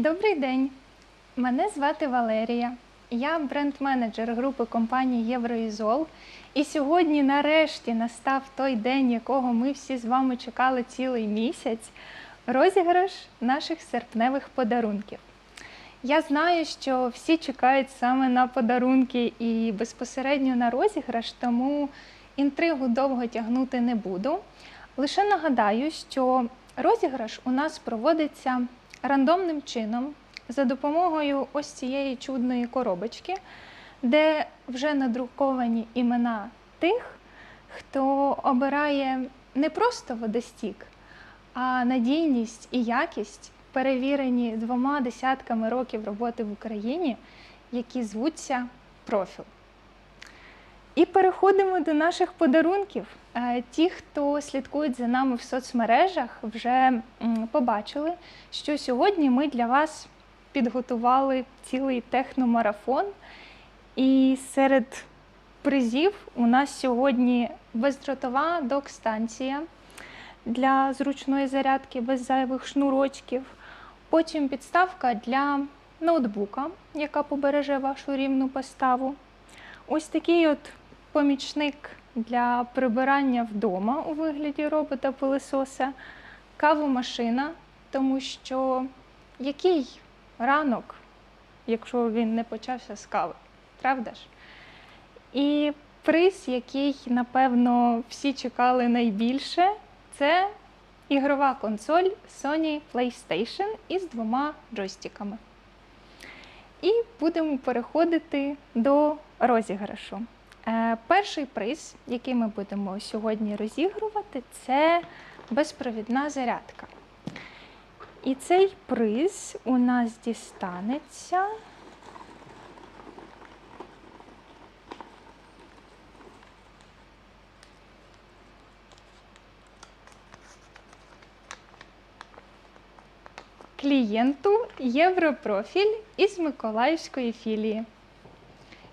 Добрий день. Мене звати Валерія. Я бренд-менеджер групи компанії Євроізол. І сьогодні, нарешті, настав той день, якого ми всі з вами чекали цілий місяць розіграш наших серпневих подарунків. Я знаю, що всі чекають саме на подарунки і безпосередньо на розіграш, тому інтригу довго тягнути не буду. Лише нагадаю, що розіграш у нас проводиться рандомним чином за допомогою ось цієї чудної коробочки, де вже надруковані імена тих, хто обирає не просто водостік, а надійність і якість, перевірені двома десятками років роботи в Україні, які звуться профіл. І переходимо до наших подарунків. Е, Ті, хто слідкують за нами в соцмережах, вже побачили, що сьогодні ми для вас підготували цілий техномарафон. І серед призів у нас сьогодні бездротова док-станція для зручної зарядки без зайвих шнурочків. Потім підставка для ноутбука, яка побереже вашу рівну поставу. Ось такий от помічник для прибирання вдома у вигляді робота пилисоса, кавомашина, тому що який ранок, якщо він не почався з кави, правда ж? І приз, який, напевно, всі чекали найбільше, це ігрова консоль Sony PlayStation із двома джойстиками. І будемо переходити до розіграшу. Е, Перший приз, який ми будемо сьогодні розігрувати, це безпровідна зарядка. І цей приз у нас дістанеться. Клієнту Європрофіль із Миколаївської філії.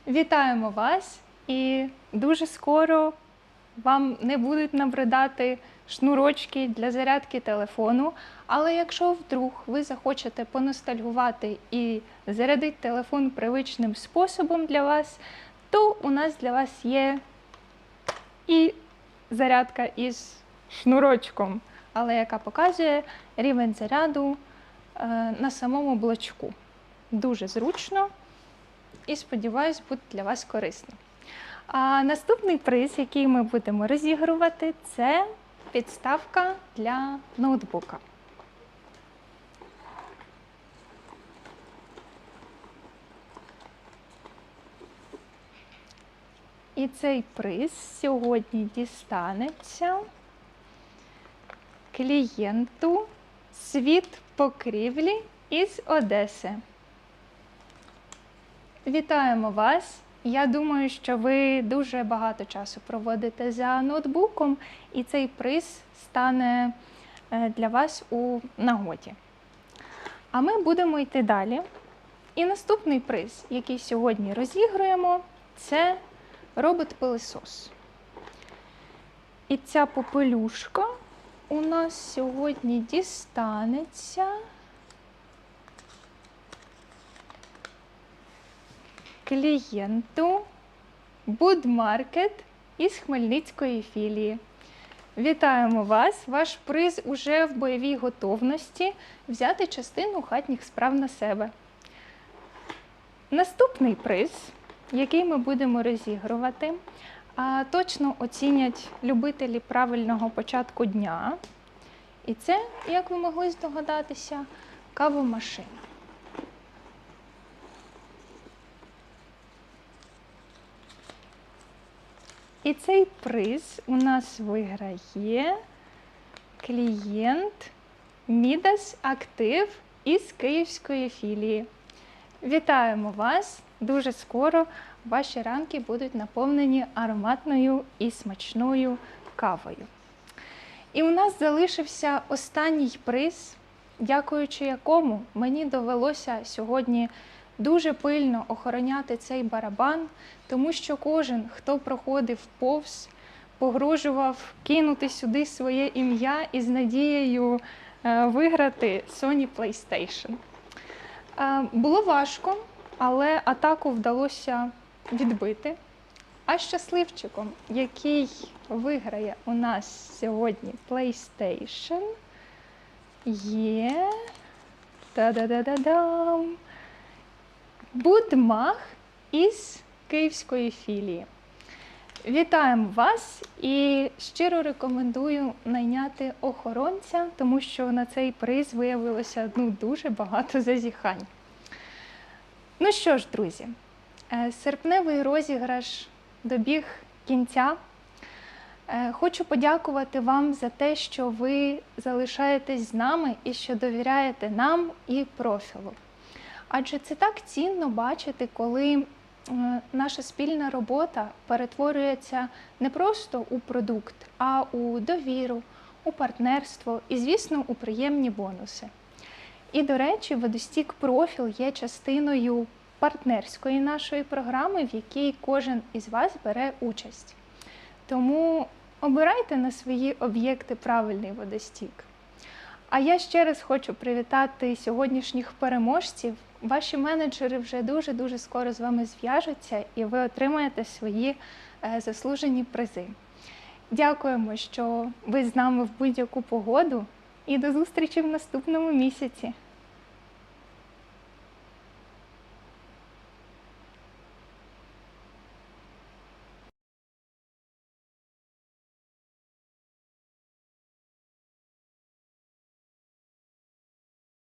Вітаємо вас і дуже скоро вам не будуть набридати шнурочки для зарядки телефону. Але якщо вдруг ви захочете поностальгувати і зарядити телефон привичним способом для вас, то у нас для вас є і зарядка із шнурочком, але яка показує рівень заряду е, на самому блочку. Дуже зручно і сподіваюсь, буде для вас корисно. А наступний приз, який ми будемо розігрувати, це підставка для ноутбука. І цей приз сьогодні дістанеться клієнту світ покрівлі із Одеси. Вітаємо вас! Я думаю, що ви дуже багато часу проводите за ноутбуком, і цей приз стане е, для вас у нагоді. А ми будемо йти далі. І наступний приз, який сьогодні розігруємо, це робот-пилисос. І ця попелюшка у нас сьогодні дістанеться. Клієнту Будмаркет із Хмельницької філії. Вітаємо вас! Ваш приз уже в бойовій готовності взяти частину хатніх справ на себе. Наступний приз, який ми будемо розігрувати, точно оцінять любителі правильного початку дня. І це, як ви могли здогадатися, кавомашина. І цей приз у нас виграє клієнт Мідас Актив із Київської філії. Вітаємо вас! Дуже скоро ваші ранки будуть наповнені ароматною і смачною кавою. І у нас залишився останній приз, дякуючи якому мені довелося сьогодні дуже пильно охороняти цей барабан, тому що кожен, хто проходив повз, погрожував кинути сюди своє ім'я із надією е, виграти Sony PlayStation. Е, Було важко, але атаку вдалося відбити. А щасливчиком, який виграє у нас сьогодні PlayStation, є. Та-да-да-да-дам! Будмах із київської філії. Вітаємо вас і щиро рекомендую найняти охоронця, тому що на цей приз виявилося ну, дуже багато зазіхань. Ну що ж, друзі, е, серпневий розіграш добіг кінця. Е, Хочу подякувати вам за те, що ви залишаєтесь з нами і що довіряєте нам і профілу. Адже це так цінно бачити, коли е, наша спільна робота перетворюється не просто у продукт, а у довіру, у партнерство і, звісно, у приємні бонуси. І, до речі, Водостік профіл є частиною партнерської нашої програми, в якій кожен із вас бере участь. Тому обирайте на свої об'єкти правильний водостік. А я ще раз хочу привітати сьогоднішніх переможців. Ваші менеджери вже дуже-дуже скоро з вами зв'яжуться і ви отримаєте свої е, заслужені призи. Дякуємо, що ви з нами в будь-яку погоду і до зустрічі в наступному місяці.